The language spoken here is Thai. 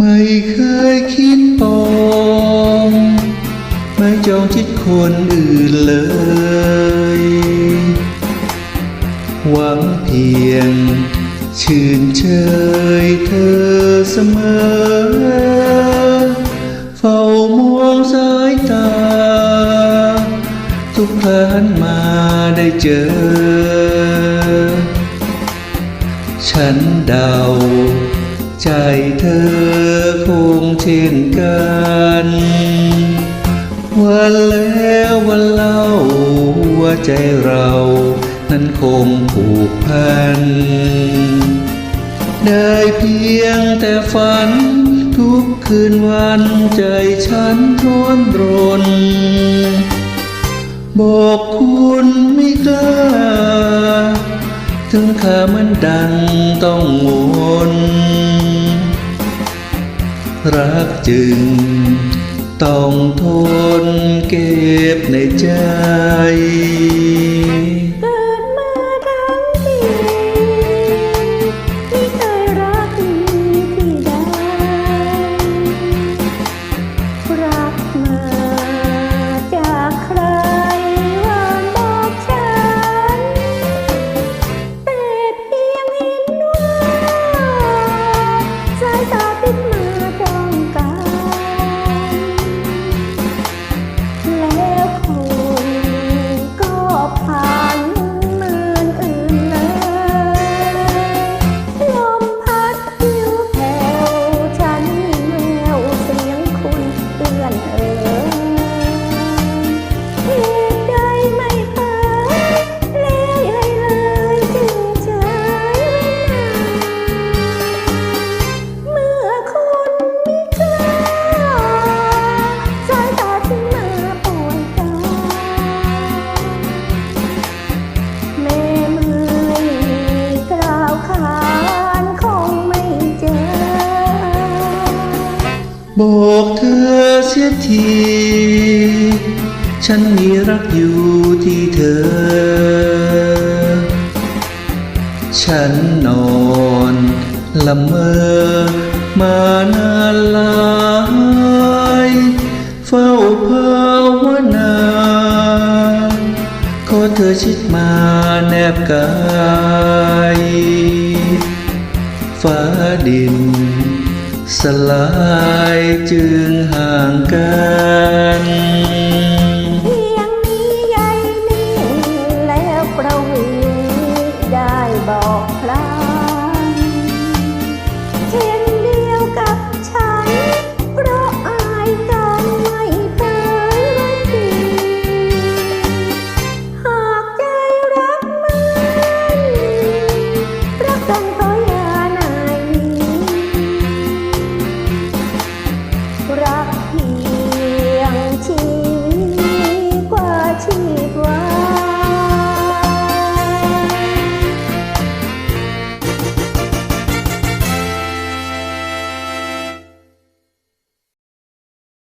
ไม่เคยคิดปองไม่จองชิดคนอื่นเลย หวังเพียง ชื่นเชยเธอเสมอ เฝ้ามองสายตา ทุกครั้งมาได้เจอ ฉันเดา ใจเธอคงเช่นกัน วันแล้ววันเล่าว่าใจเรา นั้นคงผูกพัน ได้เพียงแต่ฝัน ทุกคืนวันใจฉันร้อนรน บอกคุณไม่กล้า ถึงขามันดังต้องงน รักจึง ต้องทนเก็บในใจ เธอเสียที ฉันมีรักอยู่ที่เธอ ฉันนอนละเมอมานานหลายเฝ้าภาวนาขอเธอชิดมาแนบกาย ฟ้าดิน สลายจึงห่างกัน